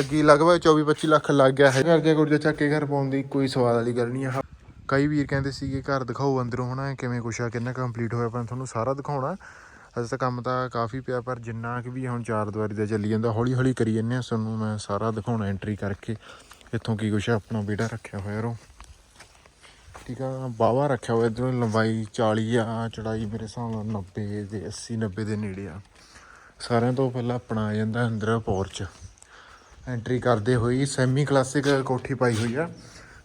ਲੱਗੀ, ਲਗਭਗ 24 25 ਲੱਖ ਲੱਗ ਗਿਆ ਹੈ। ਕਰਜ਼ਾ ਕੁਰਜ਼ਾ ਚੱਕ ਕੇ ਘਰ ਪਾਉਣ ਦੀ ਕੋਈ ਸਵਾਦ ਵਾਲੀ ਗੱਲ ਨਹੀਂ ਆ। ਕਈ ਵੀਰ ਕਹਿੰਦੇ ਸੀਗੇ, ਘਰ ਦਿਖਾਓ ਅੰਦਰੋਂ ਹੋਣਾ ਕਿਵੇਂ ਕੁਛ ਆ, ਕਿੰਨਾ ਕੰਪਲੀਟ ਹੋਇਆ, ਪਰ ਤੁਹਾਨੂੰ ਸਾਰਾ ਦਿਖਾਉਣਾ। ਅਜੇ ਤਾਂ ਕੰਮ ਤਾਂ ਕਾਫੀ ਪਿਆ, ਪਰ ਜਿੰਨਾ ਕਿ ਵੀ ਹੁਣ ਚਾਰ ਦੀਵਾਰੀ ਦਾ ਚੱਲੀ ਜਾਂਦਾ ਹੌਲੀ ਹੌਲੀ ਕਰੀ ਜੰਨੇ ਆ ਤੁਹਾਨੂੰ ਮੈਂ ਸਾਰਾ ਦਿਖਾਉਣਾ ਐਂਟਰੀ ਕਰਕੇ, ਇੱਥੋਂ ਕੀ ਕੁਛ ਆਪਣਾ ਬੇੜਾ ਰੱਖਿਆ ਹੋਇਆ ਰੋ। ਠੀਕ ਆ, ਬਾਵਾ ਰੱਖਿਆ ਹੋਇਆ, ਇਧਰੋਂ ਲੰਬਾਈ 40 ਆ ਚੜਾਈ ਮੇਰੇ ਹਿਸਾਬ ਨਾਲ 90 ਦੇ 80 90 ਦੇ ਨੇੜੇ ਆ। ਸਾਰਿਆਂ ਤੋਂ ਪਹਿਲਾਂ ਆਪਣਾ ਆ ਜਾਂਦਾ ਅੰਦਰ ਪੋਰਚ ਐਂਟਰੀ ਕਰਦੇ ਹੋਈ ਸੈਮੀ ਕਲਾਸਿਕ ਕੋਠੀ ਪਾਈ ਹੋਈ ਆ।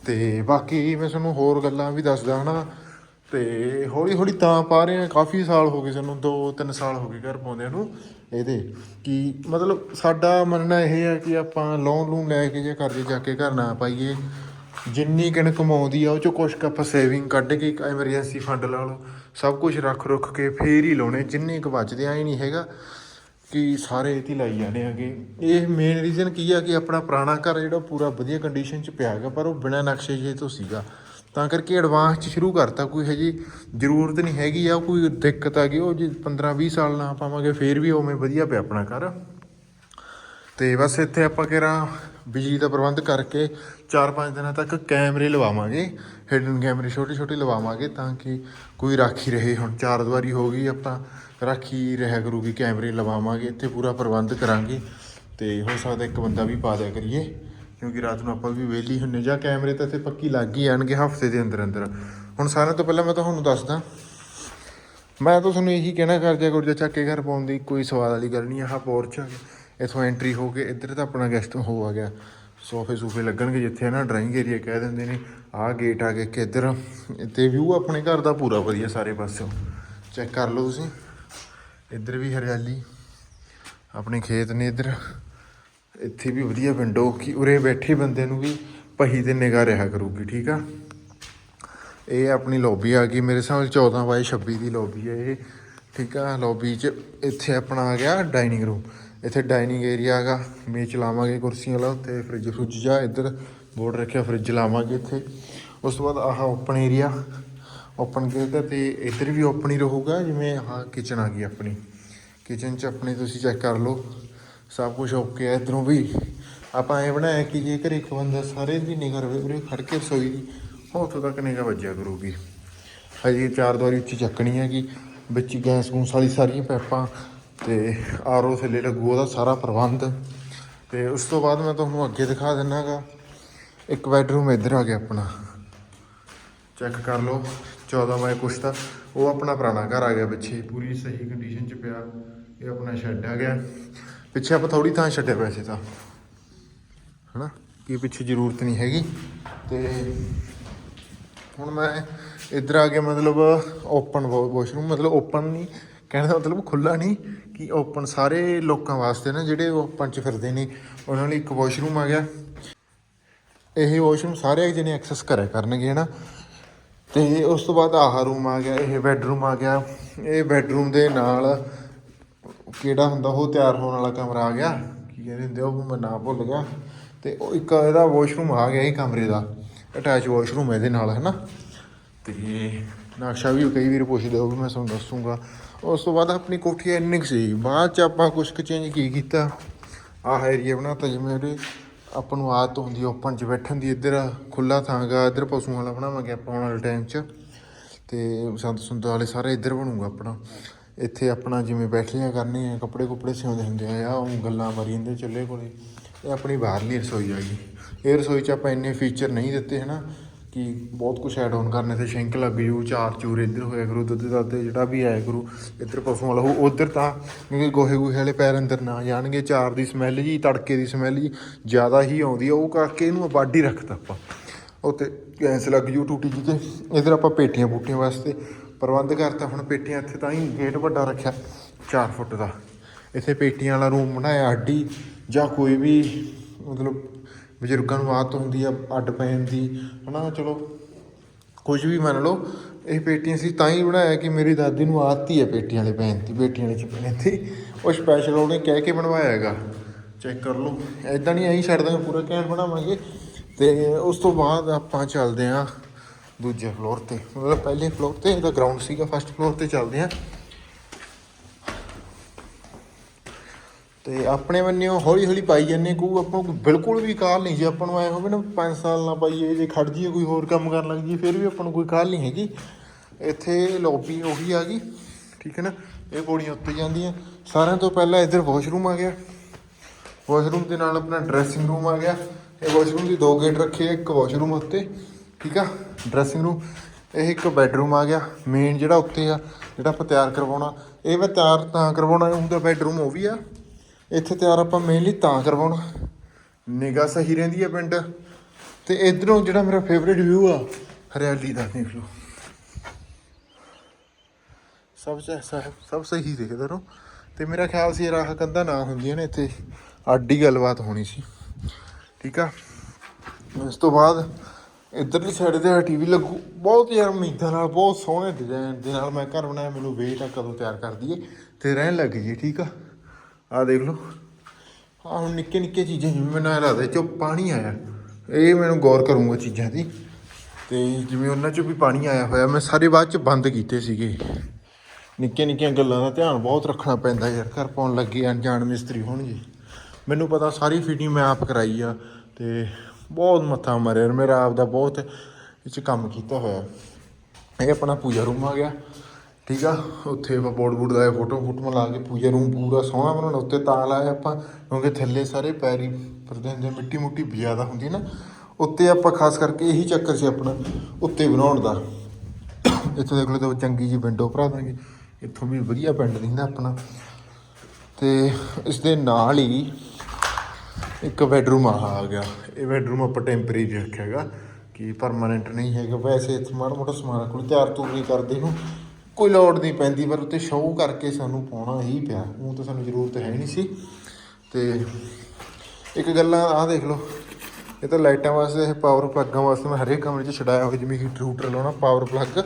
ਤੇ ਬਾਕੀ ਮੈਂ ਤੁਹਾਨੂੰ ਹੋਰ ਗੱਲਾਂ ਵੀ ਦੱਸਦਾ ਹਨਾ। ਤੇ ਹੌਲੀ ਹੌਲੀ ਤਾਂ ਪਾ ਰਹੇ ਆ। ਕਾਫੀ ਸਾਲ ਹੋ ਗਏ ਸਾਨੂੰ 2-3 ਸਾਲ ਹੋ ਗਏ ਘਰ ਪਾਉਂਦਿਆਂ ਨੂੰ। ਇਹਦੇ ਕਿ ਮਤਲਬ ਸਾਡਾ ਮੰਨਣਾ ਇਹ ਹੈ ਕਿ ਆਪਾਂ ਲੋਨ ਲੂਨ ਲੈ ਕੇ ਜੇ ਕਰਜ਼ੇ ਜਾ ਕੇ ਘਰ ਨਾ ਪਾਈਏ। ਜਿੰਨੀ ਕਿਣ ਕਮਾਉਂਦੀ ਆ, ਉਹ ਚੋਂ ਕੁਛ ਕੁ ਆਪਾਂ ਸੇਵਿੰਗ ਕੱਢ ਕੇ ਇੱਕ ਐਮਰਜੈਂਸੀ ਫੰਡ ਲਾ ਲਓ। ਸਭ ਕੁਝ ਰੱਖ ਰੁੱਖ ਕੇ ਫੇਰ ਹੀ ਲਾਉਣੇ। ਜਿੰਨੇ ਕੁ ਬਚਦੇ ਹੀ ਨਹੀਂ ਹੈਗਾ। ਕਿ ਸਾਰੇ ਇਹ 'ਤੇ ਲਾਈ ਜਾਂਦੇ ਹੈਗੇ। ਇਹ ਮੇਨ ਰੀਜ਼ਨ ਕੀ ਆ ਕਿ ਆਪਣਾ ਪੁਰਾਣਾ ਘਰ ਜਿਹੜਾ ਪੂਰਾ ਵਧੀਆ ਕੰਡੀਸ਼ਨ 'ਚ ਪਿਆ ਹੈਗਾ, ਪਰ ਉਹ ਬਿਨਾਂ ਨਕਸ਼ੇ ਜੇ ਤੋਂ ਸੀਗਾ। ਤਾਂ ਕਰਕੇ ਐਡਵਾਂਸ 'ਚ ਸ਼ੁਰੂ ਕਰਤਾ, ਕੋਈ ਹਜੇ ਜ਼ਰੂਰਤ ਨਹੀਂ ਹੈਗੀ ਆ, ਕੋਈ ਦਿੱਕਤ ਆ ਗਈ, ਉਹ ਜੇ 15 20 ਸਾਲ ਨਾ ਪਾਵਾਂਗੇ, ਫੇਰ ਵੀ ਉਵੇਂ ਵਧੀਆ ਪਿਆ ਆਪਣਾ ਘਰ। ਤੇ ਬਸ ਇੱਥੇ ਆਪਾਂ ਕਿਹੜਾ ਬਿਜਲੀ ਦਾ ਪ੍ਰਬੰਧ ਕਰਕੇ 4-5 ਦਿਨਾਂ ਤੱਕ ਕੈਮਰੇ ਲਵਾਵਾਂਗੇ ਹਿਡਨ ਕੈਮਰੇ ਛੋਟੇ ਛੋਟੇ ਲਵਾਵਾਂਗੇ ਤਾਂ ਕਿ ਕੋਈ ਰਾਖੀ ਰਹੇ ਹੁਣ। ਚਾਰ ਦੀਵਾਰੀ ਹੋ ਗਈ, ਆਪਾਂ ਰਾਖੀ ਰਹਿ ਕਰੂਗੀ, ਕੈਮਰੇ ਲਵਾਵਾਂਗੇ, ਇੱਥੇ ਪੂਰਾ ਪ੍ਰਬੰਧ ਕਰਾਂਗੇ। ਤੇ ਹੋ ਸਕਦਾ ਇੱਕ ਬੰਦਾ ਵੀ ਪਾ ਦਿਆ ਕਰੀਏ, ਕਿਉਂਕਿ ਰਾਤ ਨੂੰ ਆਪਾਂ ਵੀ ਵਿਹਲੀ ਹੁੰਨੇ ਜਾਂ ਕੈਮਰੇ ਤਾਂ ਇੱਥੇ ਪੱਕੀ ਲੱਗ ਹੀ ਜਾਣਗੇ ਹਫ਼ਤੇ ਦੇ ਅੰਦਰ ਅੰਦਰ। ਹੁਣ ਸਾਰਿਆਂ ਤੋਂ ਪਹਿਲਾਂ ਮੈਂ ਤੁਹਾਨੂੰ ਦੱਸਦਾ, ਮੈਂ ਤਾਂ ਤੁਹਾਨੂੰ ਇਹੀ ਕਹਿਣਾ ਕਰਜਾ ਕੁਰਜਾ ਚੱਕ ਕੇ ਘਰ ਪਾਉਣ ਦੀ ਕੋਈ ਸਵਾਦ ਵਾਲੀ ਗੱਲ ਨਹੀਂ, ਆਹ ਪੋਰਚ ਇਥੋਂ ਐਂਟਰੀ ਹੋ ਕੇ ਇੱਧਰ ਤਾਂ ਆਪਣਾ ਗੈਸਟ ਹੋ ਆ ਗਿਆ। ਸੋਫੇ ਸੂਫੇ ਲੱਗਣਗੇ ਜਿੱਥੇ ਨਾ ਡਰਾਇੰਗ ਏਰੀਆ ਕਹਿ ਦਿੰਦੇ ਨੇ। ਆਹ ਗੇਟ ਆ ਕੇ ਕਿ ਇੱਧਰ। ਤੇ ਵਿਊ ਆਪਣੇ ਘਰ ਦਾ ਪੂਰਾ ਵਧੀਆ ਸਾਰੇ ਪਾਸਿਓਂ। ਚੈੱਕ ਕਰ ਲਓ ਤੁਸੀਂ। ਇੱਧਰ ਵੀ ਹਰਿਆਲੀ। ਆਪਣੇ ਖੇਤ ਨੇ ਇੱਧਰ। ਇੱਥੇ ਵੀ ਵਧੀਆ ਵਿੰਡੋ ਕਿ ਉਰੇ ਬੈਠੇ ਬੰਦੇ ਨੂੰ ਵੀ ਪਹੀ ਤੇ ਨਿਗਾਹ ਰਿਹਾ ਕਰੂਗੀ, ਠੀਕ ਆ? ਇਹ ਆਪਣੀ ਲੌਬੀ ਆ ਗਈ। ਮੇਰੇ ਹਿਸਾਬ ਨਾਲ 14 ਬਾਈ 26 ਦੀ ਲੌਬੀ ਹੈ ਇਹ। ਠੀਕ ਆ? ਲੌਬੀ 'ਚ ਇੱਥੇ ਆਪਣਾ ਆ ਗਿਆ ਡਾਈਨਿੰਗ ਰੂਮ ਇੱਥੇ ਡਾਈਨਿੰਗ ਏਰੀਆ ਹੈਗਾ। ਮੇਚ ਲਾਵਾਂਗੇ ਕੁਰਸੀਆਂ ਲਾ ਤੇ ਫ੍ਰਿਜ ਫ੍ਰਿਜ ਜਾ, ਇੱਧਰ ਬੋਰਡ ਰੱਖਿਆ ਫ੍ਰਿਜ ਲਾਵਾਂਗੇ ਇੱਥੇ। ਉਸ ਤੋਂ ਬਾਅਦ ਆਹ ਓਪਨ ਏਰੀਆ ਓਪਨ ਕੀਤਾ ਤੇ ਇੱਧਰ ਵੀ ਓਪਨ ਹੀ ਰਹੂਗਾ, ਜਿਵੇਂ ਆਹ ਕਿਚਨ ਆ ਗਈ ਆਪਣੀ। ਕਿਚਨ 'ਚ ਆਪਣੀ ਤੁਸੀਂ ਚੈੱਕ ਕਰ ਲਓ। ਸਭ ਕੁਝ ਓਕੇ ਹੈ, ਇਧਰੋਂ ਵੀ। ਆਪਾਂ ਇਹ ਬਣਾਇਆ ਕਿ ਜੇਕਰ ਇੱਕ ਬੰਦਾ ਸਾਰੇ ਦੀ ਨਿਗਰ ਰਵੇ, ਉਰੇ ਖੜ ਕੇ ਰਸੋਈ ਦੀ ਉੱਥੋਂ ਤੱਕ ਨਿਗਾਹ ਵੱਜਿਆ ਕਰੂਗੀ। ਹਜੇ ਚਾਰ ਦੁਆਰੀ ਉੱਚੀ ਚੱਕਣੀ ਹੈਗੀ। ਵਿੱਚ ਗੈਸ ਗੂਸ ਵਾਲੀ ਸਾਰੀਆਂ ਪੈਪਾਂ ਤੇ ਆਰਓ ਥੱਲੇ ਲੱਗੂ, ਉਹਦਾ ਸਾਰਾ ਪ੍ਰਬੰਧ। ਤੇ ਉਸ ਤੋਂ ਬਾਅਦ ਮੈਂ ਤੁਹਾਨੂੰ ਅੱਗੇ ਦਿਖਾ ਦਿੰਨਾਗਾ। ਇੱਕ ਬੈਡਰੂਮ ਇੱਧਰ ਆ ਗਿਆ ਆਪਣਾ। ਚੈੱਕ ਕਰ ਲਓ 14 ਬਾਏ ਕੁਛ ਤਾਂ। ਉਹ ਆਪਣਾ ਪੁਰਾਣਾ ਘਰ ਆ ਗਿਆ ਪਿੱਛੇ। ਪੂਰੀ ਸਹੀ ਕੰਡੀਸ਼ਨ 'ਚ ਪਿਆ। ਇਹ ਆਪਣਾ ਸ਼ੈੱਡ ਆ ਗਿਆ। ਪਿੱਛੇ ਆਪਾਂ ਥੋੜੀ ਥਾਂ ਛੱਡਿਆ ਪੈਸੇ ਤਾਂ। ਹਨਾ? ਕਿ ਪਿੱਛੇ ਜ਼ਰੂਰਤ ਨਹੀਂ ਹੈਗੀ। ਤੇ ਹੁਣ ਮੈਂ ਇੱਧਰ ਆ ਕੇ ਮਤਲਬ ਓਪਨ ਵਾਸ਼ਰੂਮ ਮਤਲਬ ਓਪਨ ਨਹੀਂ ਕਹਿਣ ਦਾ ਮਤਲਬ ਖੁੱਲਾ ਨਹੀਂ ਕਿ ਓਪਨ ਸਾਰੇ ਲੋਕਾਂ ਵਾਸਤੇ ਨਾ ਜਿਹੜੇ ਓਪਨ 'ਚ ਫਿਰਦੇ ਨੇ, ਉਹਨਾਂ ਲਈ ਇੱਕ ਵਾਸ਼ਰੂਮ ਆ ਗਿਆ। ਇਹ ਵਾਸ਼ਰੂਮ ਸਾਰੇ ਜਣੇ ਐਕਸੈਸ ਕਰਿਆ ਕਰਨਗੇ, ਹਨਾ। ਤੇ ਉਸ ਤੋਂ ਬਾਅਦ ਆਹ ਰੂਮ ਆ ਗਿਆ, ਇਹ ਬੈੱਡਰੂਮ ਆ ਗਿਆ। ਇਹ ਬੈੱਡਰੂਮ ਦੇ ਨਾਲ ਕਿਹੜਾ ਹੁੰਦਾ, ਉਹ ਤਿਆਰ ਹੋਣ ਵਾਲਾ ਕਮਰਾ ਆ ਗਿਆ। ਕੀ ਕਹਿੰਦੇ ਹੁੰਦੇ ਉਹ ਮੈਂ ਨਾ ਭੁੱਲ ਗਿਆ। ਤੇ ਉਹ ਇੱਕ ਇਹਦਾ ਵਾਸ਼ਰੂਮ ਆ ਗਿਆ, ਇਹ ਕਮਰੇ ਦਾ। ਅਟੈਚ ਵਾਸ਼ਰੂਮ ਇਹਦੇ ਨਾਲ ਹੈ ਨਾ ਤੇ ਨਕਸ਼ਾ ਵੀ ਕਈ ਵਾਰ ਪੁੱਛਦੇ ਹੋ ਵੀ ਮੈਂ ਤੁਹਾਨੂੰ ਦੱਸੂਗਾ। ਉਸ ਤੋਂ ਬਾਅਦ ਆਪਣੀ ਕੋਠੀ ਇੰਨੀ ਕੁ ਸੀ। ਬਾਅਦ ਚ ਆਪਾਂ ਕੁਝ ਕੁ ਚੇਂਜ ਕੀ ਕੀਤਾ? ਆਹ ਏਰੀਆ ਬਣਾਤਾ ਜਿਵੇਂ ਉਹਦੇ ਆਪਾਂ ਨੂੰ ਆਦਤ ਹੁੰਦੀ ਓਪਨ 'ਚ ਬੈਠਣ ਦੀ। ਇੱਧਰ ਖੁੱਲਾ ਥਾਂਗਾ ਇੱਧਰ ਪਸ਼ੂਆਂ ਵਾਲਾ ਬਣਾਵਾਂਗੇ ਆਪਾਂ ਆਉਣ ਵਾਲੇ ਟਾਈਮ 'ਚ। ਤੇ ਸੰਤ ਸੁੰਦ ਵਾਲੇ ਸਾਰੇ ਇੱਧਰ ਬਣੂਗਾ ਆਪਣਾ। ਇੱਥੇ ਆਪਣਾ ਜਿਵੇਂ ਬੈਠੀਆਂ ਕਰਨੀ ਹੈ ਕੱਪੜੇ ਕੁਪੜੇ ਸਿਉਂਦੇ ਹੁੰਦੇ ਆ। ਉਹ ਗੱਲਾਂ ਮਾਰੀ ਜਾਂਦੇ ਚੱਲੇ ਕੋਲੇ। ਇਹ ਆਪਣੀ ਬਾਹਰਲੀ ਰਸੋਈ ਆ ਗਈ ਇਹ ਰਸੋਈ 'ਚ ਆਪਾਂ ਇੰਨੇ ਫੀਚਰ ਨਹੀਂ ਦਿੱਤੇ ਹਨਾ। ਕਿ ਬਹੁਤ ਕੁਝ ਐਡ ਆਨ ਕਰਨੇ ਤੇ ਸ਼ਿੰਕ ਲੱਗ ਜੂ, ਚਾਰ ਚੂਰ ਇੱਧਰ ਹੋਇਆ ਕਰੂ, ਦੁੱਧ ਦੱਧ ਜਿਹੜਾ ਵੀ ਆਇਆ ਕਰੂ, ਇੱਧਰ ਪਸ਼ੂਆਂ ਵਾਲਾ ਹੋ ਉਧਰ ਤਾਂ ਕਿਉਂਕਿ ਗੋਹੇ ਗੋਹੇ ਵਾਲੇ ਪੈਰ ਅੰਦਰ ਨਾ ਜਾਣਗੇ, ਚਾਰ ਦੀ ਸਮੈਲ ਜੀ, ਤੜਕੇ ਦੀ ਸਮੈਲ ਜੀ, ਜ਼ਿਆਦਾ ਹੀ ਆਉਂਦੀ ਆ, ਉਹ ਕਰਕੇ ਇਹਨੂੰ ਆਬਾਦੀ ਰੱਖਤਾ ਆਪਾਂ। ਉੱਤੇ ਗੈਸ ਲੱਗ ਜੂ ਟੂਟੀ ਜੀ ਤੇ, ਇਧਰ ਆਪਾਂ ਪੇਟੀਆਂ ਬੂਟੀਆਂ ਵਾਸਤੇ ਪ੍ਰਬੰਧ ਕਰਤਾ, ਹੁਣ ਪੇਟੀਆਂ ਇੱਥੇ ਤਾਂ ਹੀ ਗੇਟ ਵੱਡਾ ਰੱਖਿਆ 4 ਫੁੱਟ ਦਾ। ਇੱਥੇ ਪੇਟੀਆਂ ਵਾਲਾ ਰੂਮ ਬਣਾਇਆ ਅੱਡੀ ਜਾਂ ਕੋਈ ਵੀ ਮਤਲਬ ਬਜ਼ੁਰਗਾਂ ਨੂੰ ਆਦਤ ਹੁੰਦੀ ਆ, ਅੱਡ ਪੈਣ ਦੀ। ਹਨਾ, ਚਲੋ, ਕੁਝ ਵੀ ਮੰਨ ਲਓ, ਇਹ ਪੇਟੀਆਂ ਸੀ, ਤਾਂ ਹੀ ਬਣਾਇਆ ਕਿ ਮੇਰੀ ਦਾਦੀ ਨੂੰ ਆਦਤ ਹੀ ਹੈ ਪੇਟੀਆਂ ਵਾਲੇ ਪੈਣ ਦੀ, ਪੇਟੀਆਂ ਵਾਲੇ ਚ ਪੈਣ ਦੀ। ਉਹ ਸਪੈਸ਼ਲ ਉਹਨੇ ਕਹਿ ਕੇ ਬਣਵਾਇਆ ਹੈਗਾ। ਚੈੱਕ ਕਰ ਲਓ। ਐਦਾਂ ਨਹੀਂ ਐਂ ਛੱਡ ਦਾਂਗੇ, ਪੂਰਾ ਕੈਂਟ ਬਣਾਵਾਂਗੇ। ਤੇ ਉਸ ਤੋਂ ਬਾਅਦ ਆਪਾਂ ਚੱਲਦੇ ਆਂ ਦੂਜੇ ਫਲੋਰ ਤੇ। ਮਤਲਬ ਪਹਿਲੇ ਫਲੋਰ ਤੇ, ਇਹਦਾ ਗਰਾਊਂਡ ਸੀਗਾ ਫਸਟ ਫਲੋਰ ਤੇ ਚੱਲਦੇ ਆਂ। ਤੇ ਆਪਣੇ ਬੰਨਿਓ ਹੌਲੀ ਹੌਲੀ ਪਾਈ ਜਾਂਦੇ ਕੋ ਆਪਾਂ ਨੂੰ ਬਿਲਕੁਲ ਵੀ ਕਾਲ ਨਹੀਂ ਜੇ ਆਪਾਂ ਨੂੰ ਐ ਹੋਵੇ ਨਾ 5 ਸਾਲ ਨਾ ਪਾਈਏ ਜੇ ਖੜ ਜੀਏ ਕੋਈ ਹੋਰ ਕੰਮ ਕਰਨ ਲੱਗ ਜੀਏ ਫਿਰ ਵੀ ਆਪਾਂ ਨੂੰ ਕੋਈ ਕਾਲ ਨਹੀਂ ਹੈਗੀ। ਇੱਥੇ ਲੌਬੀ ਉਹੀ ਆ ਗਈ ਠੀਕ ਹੈ ਨਾ? ਇਹ ਪੌੜੀਆਂ ਉੱਤੇ ਜਾਂਦੀਆਂ। ਸਾਰਿਆਂ ਤੋਂ ਪਹਿਲਾਂ ਇੱਧਰ ਵਾਸ਼ਰੂਮ ਆ ਗਿਆ। ਵਾਸ਼ਰੂਮ ਦੇ ਨਾਲ ਆਪਣਾ ਡਰੈਸਿੰਗ ਰੂਮ ਆ ਗਿਆ। ਇਹ ਵਾਸ਼ਰੂਮ ਦੀ ਦੋ ਗੇਟ ਰੱਖੇ ਆ, ਇੱਕ ਵਾਸ਼ਰੂਮ ਉੱਤੇ ਠੀਕ ਆ? ਡਰੈਸਿੰਗ ਰੂਮ ਇਹ ਇੱਕ ਬੈੱਡਰੂਮ ਆ ਗਿਆ ਮੇਨ ਜਿਹੜਾ ਉੱਤੇ ਆ ਜਿਹੜਾ ਆਪਾਂ ਤਿਆਰ ਕਰਵਾਉਣਾ। ਇਹ ਮੈਂ ਤਿਆਰ ਤਾਂ ਕਰਵਾਉਣਾ ਹੁੰਦਾ ਬੈੱਡਰੂਮ ਉਹ ਵੀ ਆ। ਇੱਥੇ ਤਿਆਰ ਆਪਾਂ ਮੇਨਲੀ ਤਾਂ ਕਰਵਾਉਣਾ। ਨਿਗਾ ਸਹੀ ਰਹਿੰਦੀ ਹੈ ਪਿੰਡ। ਤੇ ਇਧਰੋਂ ਜਿਹੜਾ ਮੇਰਾ ਫੇਵਰੇਟ ਵਿਊ ਆ, ਹਰਿਆਲੀ ਦਾ ਦੇਖ ਲਓ। ਸਭ ਸ- ਸਭ ਸਹੀ ਦੇਖਦਾ ਰੋ ਤੇ ਮੇਰਾ ਖਿਆਲ ਸੀ ਰਾਹ ਕੰਧਾਂ ਨਾ ਹੁੰਦੀਆਂ ਨੇ, ਇੱਥੇ ਆਡੀ ਗੱਲਬਾਤ ਹੋਣੀ ਸੀ। ਠੀਕ ਆ? ਇਸ ਤੋਂ ਬਾਅਦ ਇਧਰਲੀ ਸਾਈਡ ਤੇ ਟੀਵੀ ਲੱਗੂ। ਬਹੁਤ ਯਾਰ ਉਮੀਦਾਂ ਨਾਲ, ਬਹੁਤ ਸੋਹਣੇ ਡਿਜ਼ਾਈਨ ਦੇ ਨਾਲ ਮੈਂ ਘਰ ਬਣਾਇਆ। ਮੈਨੂੰ ਵੇਟ ਆ ਕਦੋਂ ਤਿਆਰ ਕਰ ਦਈਏ ਤੇ ਰਹਿਣ ਲੱਗ ਜੀ ਠੀਕ ਆ? ਆ ਦੇਖ ਲਓ। ਆ ਹੁਣ ਨਿੱਕੇ ਨਿੱਕੇ ਚੀਜ਼ਾਂ ਜਿਵੇਂ ਮੈਨੂੰ ਐਂ ਲੱਗਦਾ ਚੋ ਪਾਣੀ ਆਇਆ। ਇਹ ਮੈਨੂੰ ਗੌਰ ਕਰੂੰਗਾ ਚੀਜ਼ਾਂ ਦੀ। ਤੇ ਜਿਵੇਂ ਉਹਨਾਂ ਚੋਂ ਵੀ ਪਾਣੀ ਆਇਆ ਹੋਇਆ, ਮੈਂ ਸਾਰੇ ਬਾਅਦ ਚ ਬੰਦ ਕੀਤੇ ਸੀਗੇ। ਨਿੱਕੀਆਂ ਨਿੱਕੀਆਂ ਗੱਲਾਂ ਦਾ ਧਿਆਨ ਬਹੁਤ ਰੱਖਣਾ ਪੈਂਦਾ ਯਾਰ, ਘਰ ਪਾਉਣ ਲੱਗੇ ਅਣਜਾਣ ਮਿਸਤਰੀ ਹੋਣਗੇ। ਮੈਨੂੰ ਪਤਾ ਸਾਰੀ ਫਿਟਿੰਗ ਮੈਂ ਆਪ ਕਰਾਈ ਆ ਤੇ ਬਹੁਤ ਮੱਥਾ ਮਾਰਿਆ ਯਾਰ, ਮੇਰਾ ਆਪ ਦਾ ਬਹੁਤ ਇਹ 'ਚ ਕੰਮ ਕੀਤਾ ਹੋਇਆ। ਇਹ ਆਪਣਾ ਪੂਜਾ ਰੂਮ ਆ ਗਿਆ। ਠੀਕ ਆ? ਉੱਥੇ ਆਪਾਂ ਬੋਰਡ ਬੋਰਡ ਲਾਇਆ ਫੋਟੋ ਫੋਟੋ ਲਾ ਕੇ ਪੂਜਾ ਰੂਮ ਪੂਰਾ ਸੋਹਣਾ ਬਣਾਉਣਾ ਉੱਤੇ ਤਾਂ ਲਾਇਆ ਆਪਾਂ, ਕਿਉਂਕਿ ਥੱਲੇ ਸਾਰੇ ਪੈਰੀ ਫਿਰਦੇ ਹੁੰਦੇ ਮਿੱਟੀ ਮੁੱਟੀ ਜ਼ਿਆਦਾ ਹੁੰਦੀ ਨਾ। ਉੱਤੇ ਆਪਾਂ ਖਾਸ ਕਰਕੇ ਇਹੀ ਚੱਕਰ ਸੀ ਆਪਣਾ, ਉੱਤੇ ਬਣਾਉਣ ਦਾ। ਇੱਥੋਂ ਦੇਖ ਲਓ ਤਾਂ ਚੰਗੀ ਜੀ ਵਿੰਡੋ ਭਰਾ ਦਾਂਗੇ। ਇੱਥੋਂ ਵੀ ਵਧੀਆ ਪਿੰਡ ਦਿੰਦਾ ਆਪਣਾ। ਤੇ ਇਸ ਦੇ ਨਾਲ ਹੀ ਇੱਕ ਬੈਡਰੂਮ ਆ ਗਿਆ। ਇਹ ਬੈਡਰੂਮ ਆਪਾਂ ਟੈਂਪਰੇਰੀ ਰੱਖਿਆਗਾ ਕਿ ਪਰਮਾਨੈਂਟ ਨਹੀਂ ਹੈਗਾ। ਵੈਸੇ ਇੱਥੇ ਮਾੜਾ ਮੋਟਾ ਸਮਾਨ ਕੋਈ ਤਿਆਰ ਤੂਰ ਨਹੀਂ ਕਰਦੇ ਨੂੰ ਕੋਈ ਲੋੜ ਨਹੀਂ ਪੈਂਦੀ, ਪਰ ਉੱਤੇ ਸ਼ੋਅ ਕਰਕੇ ਸਾਨੂੰ ਪਾਉਣਾ ਹੀ ਪਿਆ। ਉਹ ਤਾਂ ਸਾਨੂੰ ਜ਼ਰੂਰਤ ਹੈ ਨਹੀਂ ਸੀ। ਤੇ ਇੱਕ ਗੱਲਾਂ, ਆਹ ਦੇਖ ਲਓ। ਇਹ ਤਾਂ ਲਾਈਟਾਂ ਵਾਸਤੇ, ਇਹ ਪਾਵਰ ਪਲੱਗਾਂ ਵਾਸਤੇ ਮੈਂ ਹਰੇਕ ਕਮਰੇ 'ਚ ਛਡਾਇਆ ਹੋਇਆ, ਜਿਵੇਂ ਹੀਟਰ ਹੂਟਰ ਲਾਉਣਾ ਪਾਵਰ ਪਲੱਗ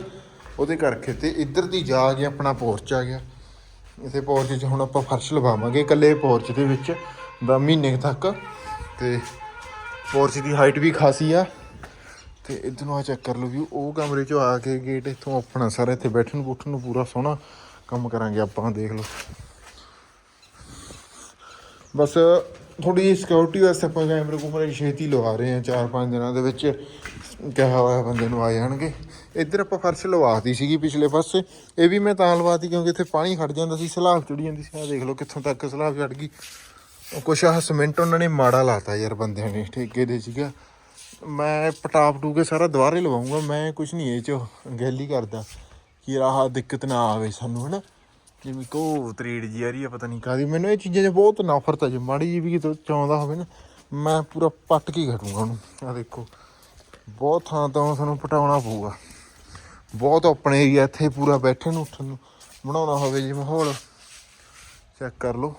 ਉਹਦੇ ਕਰਕੇ ਤੇ ਇੱਧਰ ਦੀ ਜਾ ਕੇ ਆਪਣਾ ਪੋਰਚ ਆ ਗਿਆ। ਇਥੇ ਪੋਰਚ 'ਚ ਹੁਣ ਆਪਾਂ ਫਰਸ਼ ਲਵਾਵਾਂਗੇ ਇਕੱਲੇ ਪੋਰਚ ਦੇ ਵਿੱਚ, ਦਾ ਮਹੀਨੇ ਤੱਕ। ਤੇ ਪੋਰਚ ਦੀ ਹਾਈਟ ਵੀ ਖਾਸੀ ਆ। ਤੇ ਇੱਧਰ ਨੂੰ ਆ ਚੈੱਕ ਕਰ ਲਓ ਵੀ ਉਹ ਕਮਰੇ 'ਚੋਂ ਆ ਕੇ ਗੇਟ ਇੱਥੋਂ ਆਪਣਾ ਸਾਰਾ ਇੱਥੇ ਬੈਠਣ ਬੁੱਠਣ ਨੂੰ ਪੂਰਾ ਸੋਹਣਾ ਕੰਮ ਕਰਾਂਗੇ ਆਪਾਂ, ਦੇਖ ਲਓ। ਬਸ ਥੋੜੀ ਜਿਹੀ ਸਿਕਿਉਰਿਟੀ ਵਾਸਤੇ ਆਪਾਂ ਕੈਮਰੇ ਕੁਮਰੇ ਛੇਤੀ ਲਵਾ ਰਹੇ ਹਾਂ, ਚਾਰ ਪੰਜ ਦਿਨਾਂ ਦੇ ਵਿੱਚ ਕਿਹਾ ਹੋਇਆ ਬੰਦੇ ਨੂੰ ਆ ਜਾਣਗੇ। ਇੱਧਰ ਆਪਾਂ ਫਰਸ਼ ਲਵਾਤੀ ਸੀਗੀ ਪਿਛਲੇ ਪਾਸੇ, ਇਹ ਵੀ ਮੈਂ ਤਾਂ ਲਵਾਤੀ ਕਿਉਂਕਿ ਇੱਥੇ ਪਾਣੀ ਖੜ ਜਾਂਦਾ ਸੀ, ਸਲਾਬ ਚੜੀ ਜਾਂਦੀ ਸੀ। ਆ ਦੇਖ ਲਓ ਕਿੱਥੋਂ ਤੱਕ ਸਲਾਬ ਚੜ ਗਈ। ਕੁਛ ਆਹ ਸੀਮੈਂਟ ਉਹਨਾਂ ਨੇ ਮਾੜਾ ਲਾਤਾ ਯਾਰ ਬੰਦਿਆਂ ਨੇ, ਠੇਕੇ ਦੇ ਸੀਗਾ। ਮੈਂ ਪਟਾਪ ਟੂ ਕੇ ਸਾਰਾ ਦੁਬਾਰੇ ਲਵਾਉਂਗਾ, ਮੈਂ ਕੁਛ ਨਹੀਂ ਇਹ ਚ ਗੈਲੀ ਕਰਦਾ ਕਿ ਆਹ ਦਿੱਕਤ ਨਾ ਆਵੇ ਸਾਨੂੰ, ਹਨਾ? ਜਿਵੇਂ ਕੋ ਤਰੀੜ ਜੀ ਆ ਰਹੀ ਆ, ਪਤਾ ਨਹੀਂ ਕਾਦੀ ਮੈਨੂੰ ਇਹ ਚੀਜ਼ਾਂ 'ਚ ਬਹੁਤ ਨਫ਼ਰਤ ਆ, ਜੇ ਮਾੜੀ ਜੀ ਵੀ ਕਿਤੋਂ ਚਾਹੁੰਦਾ ਹੋਵੇ ਨਾ, ਮੈਂ ਪੂਰਾ ਪੱਟ ਕੇ ਘਟੂੰਗਾ ਉਹਨੂੰ। ਆ ਦੇਖੋ, ਬਹੁਤ ਥਾਂ ਤੋਂ ਸਾਨੂੰ ਪਟਾਉਣਾ ਪਊਗਾ। ਬਹੁਤ ਆਪਣੇ ਏਰੀਆ ਇੱਥੇ ਪੂਰਾ ਬੈਠਣ ਨੂੰ, ਉੱਠਣ ਨੂੰ, ਬਣਾਉਣਾ ਹੋਵੇ ਜੀ ਮਾਹੌਲ। ਚੈੱਕ ਕਰ ਲਓ।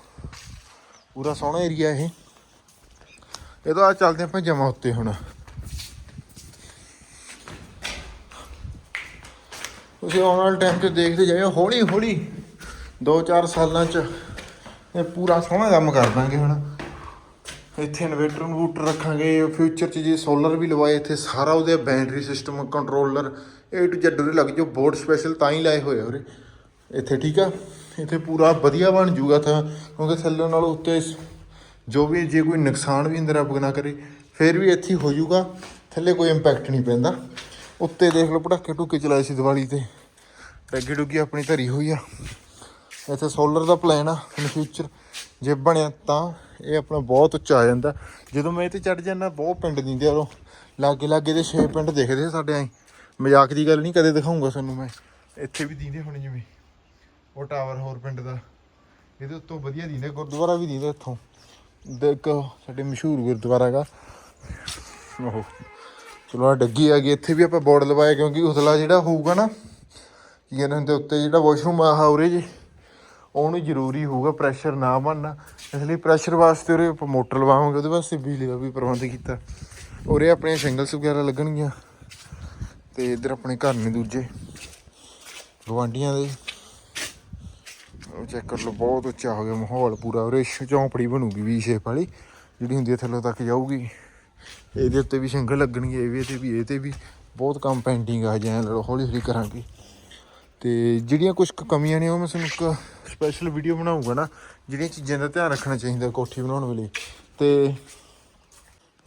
ਪੂਰਾ ਸੋਹਣਾ ਏਰੀਆ ਇਹ। ਇਹ ਤਾਂ ਆ ਚੱਲਦੇ ਆਪਾਂ ਜਮਾ ਉੱਤੇ ਹੁਣ। ਤੁਸੀਂ ਆਉਣ ਵਾਲੇ ਟਾਈਮ 'ਚ ਦੇਖਦੇ ਜਾਇਓ, ਹੌਲੀ ਹੌਲੀ 2-4 ਸਾਲਾਂ 'ਚ ਇਹ ਪੂਰਾ ਸੋਹਣਾ ਕੰਮ ਕਰ ਦਾਂਗੇ ਹੁਣ। ਇੱਥੇ ਇਨਵੇਟਰ ਇਨਵੂਟਰ ਰੱਖਾਂਗੇ ਫਿਊਚਰ 'ਚ ਜੇ ਸੋਲਰ ਵੀ ਲਵਾਏ, ਇੱਥੇ ਸਾਰਾ ਉਹਦੇ battery system controller A to Z ਉਰੇ ਲੱਗ ਜੋ ਬੋਰਡ ਸਪੈਸ਼ਲ ਤਾਂ ਹੀ ਲਾਏ ਹੋਏ ਆ ਉਰੇ। ਇੱਥੇ ਠੀਕ ਆ? ਇੱਥੇ ਪੂਰਾ ਵਧੀਆ ਬਣ ਜੂਗਾ ਤਾਂ, ਕਿਉਂਕਿ ਥੱਲੇ ਨਾਲ ਉੱਤੇ ਜੋ ਵੀ ਜੇ ਕੋਈ ਨੁਕਸਾਨ ਵੀ ਅੰਦਰ ਰੱਬ ਕਰੇ, ਫਿਰ ਵੀ ਇੱਥੇ ਹੀ ਹੋ ਜੂਗਾ ਥੱਲੇ ਕੋਈ ਇੰਪੈਕਟ ਨਹੀਂ ਪੈਂਦਾ। ਉੱਤੇ ਦੇਖ ਲਓ ਪਟਾਕੇ ਟੁਕੇ ਚਲਾਏ ਸੀ ਦੀਵਾਲੀ ਤੇ। ਡੱਗੀ ਡੁੱਗੀ ਆਪਣੀ ਧਰੀ ਹੋਈ ਆ। ਇੱਥੇ ਸੋਲਰ ਦਾ ਪਲਾਨ ਆ ਇਨ ਫਿਊਚਰ ਜੇ ਬਣਿਆ ਤਾਂ ਇਹ ਆਪਣਾ ਬਹੁਤ ਉੱਚਾ ਆ ਜਾਂਦਾ। ਜਦੋਂ ਮੈਂ ਇਹ ਤੇ ਚੜ ਜਾਂਦਾ, ਬਹੁਤ ਪਿੰਡ ਦਿੰਦੇ ਆ ਉਹ ਲਾਗੇ ਲਾਗੇ ਦੇ 6 ਪਿੰਡ ਦੇਖਦੇ ਸਾਡੇ ਐ ਮਜ਼ਾਕ ਦੀ ਗੱਲ ਨਹੀਂ ਕਦੇ ਦਿਖਾਉਂਗਾ ਤੁਹਾਨੂੰ ਮੈਂ। ਇੱਥੇ ਵੀ ਦਿੰਦੇ ਹੁਣ ਜਿਵੇਂ। ਉਹ ਟਾਵਰ ਹੋਰ ਪਿੰਡ ਦਾ। ਇਹਦੇ ਉੱਤੋਂ ਵਧੀਆ ਦਿੰਦੇ, ਗੁਰਦੁਆਰਾ ਵੀ ਦਿੰਦੇ ਇੱਥੋਂ। ਦੇ ਇੱਕ ਸਾਡੇ ਮਸ਼ਹੂਰ ਗੁਰਦੁਆਰਾ ਹੈਗਾ। ਉਹ। ਚਲੋ ਆ ਡੱਗੀ ਆ ਗਈ। ਇੱਥੇ ਵੀ ਆਪਾਂ ਬੋਰਡ ਲਵਾਇਆ ਕਿਉਂਕਿ ਉਸਲਾ ਜਿਹੜਾ ਹੋਊਗਾ ਨਾ ਕੀ ਕਹਿੰਦੇ ਹੁੰਦੇ ਉੱਤੇ ਜਿਹੜਾ ਵਾਸ਼ਰੂਮ ਆ ਉਰੇ ਜੀ, ਉਹਨੂੰ ਜ਼ਰੂਰੀ ਹੋਊਗਾ ਪ੍ਰੈਸ਼ਰ ਨਾ ਬਣਨਾ। ਇਸ ਲਈ ਪ੍ਰੈਸ਼ਰ ਵਾਸਤੇ ਉਰੇ ਆਪਾਂ ਮੋਟਰ ਲਵਾਵਾਂਗੇ, ਉਹਦੇ ਵਾਸਤੇ ਬਿਜਲੀ ਦਾ ਵੀ ਪ੍ਰਬੰਧ ਕੀਤਾ। ਉਰੇ ਆਪਣੇ ਸਿੰਗਲਸ ਵਗੈਰਾ ਲੱਗਣਗੀਆਂ, ਤੇ ਇੱਧਰ ਆਪਣੇ ਘਰ ਨੇ ਦੂਜੇ ਗਵਾਂਡੀਆਂ ਦੇ। ਉਹ ਚੈੱਕ ਕਰ ਲਓ, ਬਹੁਤ ਉੱਚਾ ਹੋ ਗਿਆ ਮਾਹੌਲ ਪੂਰਾ। ਉਰੇ ਝੌਂਪੜੀ ਬਣੂਗੀ ਵੀ ਸ਼ੇਪ ਵਾਲੀ, ਜਿਹੜੀ ਹੁੰਦੀ ਹੈ ਥੱਲੋਂ ਤੱਕ ਜਾਊਗੀ। ਇਹਦੇ ਉੱਤੇ ਵੀ ਸਿੰਗਲ ਲੱਗਣਗੇ, ਇਹ ਵੀ ਤੇ ਵੀ, ਇਹ ਤੇ ਵੀ। ਬਹੁਤ ਕੰਮ ਪੈਂਡਿੰਗ ਆ ਜਾਂ ਹੌਲੀ ਹੌਲੀ ਕਰਾਂਗੇ। ਤੇ ਜਿਹੜੀਆਂ ਕੁਝ ਕਮੀਆਂ ਨੇ ਉਹ ਮੈਂ ਤੁਹਾਨੂੰ ਇੱਕ ਸਪੈਸ਼ਲ ਵੀਡੀਓ ਬਣਾਉਂਗਾ ਨਾ, ਜਿਹੜੀਆਂ ਚੀਜ਼ਾਂ ਦਾ ਧਿਆਨ ਰੱਖਣਾ ਚਾਹੀਦਾ ਕੋਠੀ ਬਣਾਉਣ ਵੇਲੇ। ਤੇ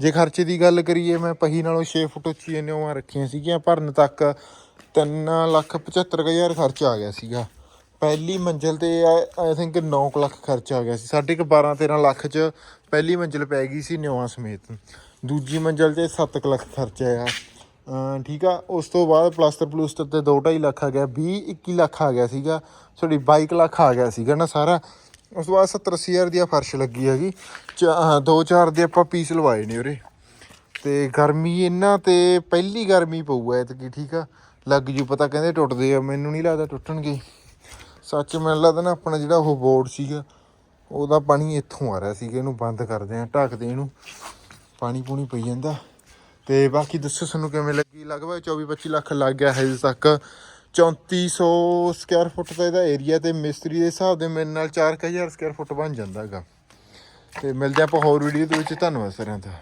ਜੇ ਖਰਚੇ ਦੀ ਗੱਲ ਕਰੀਏ, ਮੈਂ ਪਹੀ ਨਾਲੋਂ 6 ਫੁੱਟ ਉੱਚੀ ਨਿਉਆਂ ਰੱਖੀਆਂ ਸੀਗੀਆਂ, ਭਰਨ ਤੱਕ 3 ਲੱਖ 75 ਹਜ਼ਾਰ ਖਰਚਾ ਆ ਗਿਆ ਸੀਗਾ। ਪਹਿਲੀ ਮੰਜ਼ਿਲ ਤੇ ਆਈ ਥਿੰਕ 9 ਲੱਖ ਖਰਚਾ ਆ ਗਿਆ ਸੀ। ਸਾਢੇ ਕੁ 12 13 ਲੱਖ ਚ ਪਹਿਲੀ ਮੰਜ਼ਿਲ ਪੈ ਗਈ ਸੀ ਨਿਉਆਂ ਸਮੇਤ। ਦੂਜੀ ਮੰਜ਼ਿਲ ਤੇ 7 ਲੱਖ ਖਰਚ ਆ ਠੀਕ ਆ, ਉਸ ਤੋਂ ਬਾਅਦ ਪਲਾਸਟਰ ਪਲੂਸਟਰ ਤੇ 2.5 ਲੱਖ ਆ ਗਿਆ 20 21 ਲੱਖ ਆ ਗਿਆ ਸੀਗਾ ਸੌਰੀ 22 ਲੱਖ ਆ ਗਿਆ ਸੀਗਾ ਨਾ ਸਾਰਾ। ਉਸ ਤੋਂ ਬਾਅਦ 70 ਅੱਸੀ ਹਜ਼ਾਰ ਦੀ ਆ ਫਰਸ਼ ਲੱਗੀ ਹੈਗੀ, ਚਾ- ਦੋ ਚਾਰ ਦੇ ਆਪਾਂ ਪੀਸ ਲਵਾਏ ਨੇ ਉਰੇ। ਤੇ ਗਰਮੀ ਇਹਨਾਂ ਤੇ ਪਹਿਲੀ ਗਰਮੀ ਪਊਗਾ ਐਤਕੀ, ਠੀਕ ਆ। ਲੱਗ ਜੂ, ਪਤਾ ਕਹਿੰਦੇ ਟੁੱਟਦੇ ਆ, ਮੈਨੂੰ ਨਹੀਂ ਲੱਗਦਾ ਟੁੱਟਣਗੇ। ਸੱਚ ਮੈਨੂੰ ਲੱਗਦਾ ਨਾ ਆਪਣਾ ਜਿਹੜਾ ਉਹ ਬੋਰਡ ਸੀਗਾ, ਉਹਦਾ ਪਾਣੀ ਇੱਥੋਂ ਆ ਰਿਹਾ ਸੀਗਾ, ਇਹਨੂੰ ਬੰਦ ਕਰਦੇ ਆ ਢੱਕਦੇ ਇਹਨੂੰ। ਪਾਣੀ ਪੂਣੀ ਪਈ ਜਾਂਦਾ। ਤੇ ਬਾਕੀ ਦੱਸੋ ਤੁਹਾਨੂੰ ਕਿਵੇਂ ਲੱਗੀ? ਲਗਭਗ 24 25 ਲੱਖ ਲੱਗ ਗਿਆ ਹਜੇ ਤੱਕ। 3400 ਸਕੁਅਰ ਫੁੱਟ ਦਾ ਇਹਦਾ ਏਰੀਆ ਤੇ ਮਿਸਤਰੀ ਦੇ ਹਿਸਾਬ ਦੇ ਮੇਰੇ ਨਾਲ 4000 ਸਕੁਅਰ ਫੁੱਟ ਬਣ ਜਾਂਦਾ ਹੈਗਾ ਤੇ ਮਿਲਦੇ ਆਪਾਂ ਹੋਰ ਵੀਡੀਓ ਦੇ ਵਿੱਚ। ਧੰਨਵਾਦ ਸਾਰਿਆਂ ਦਾ।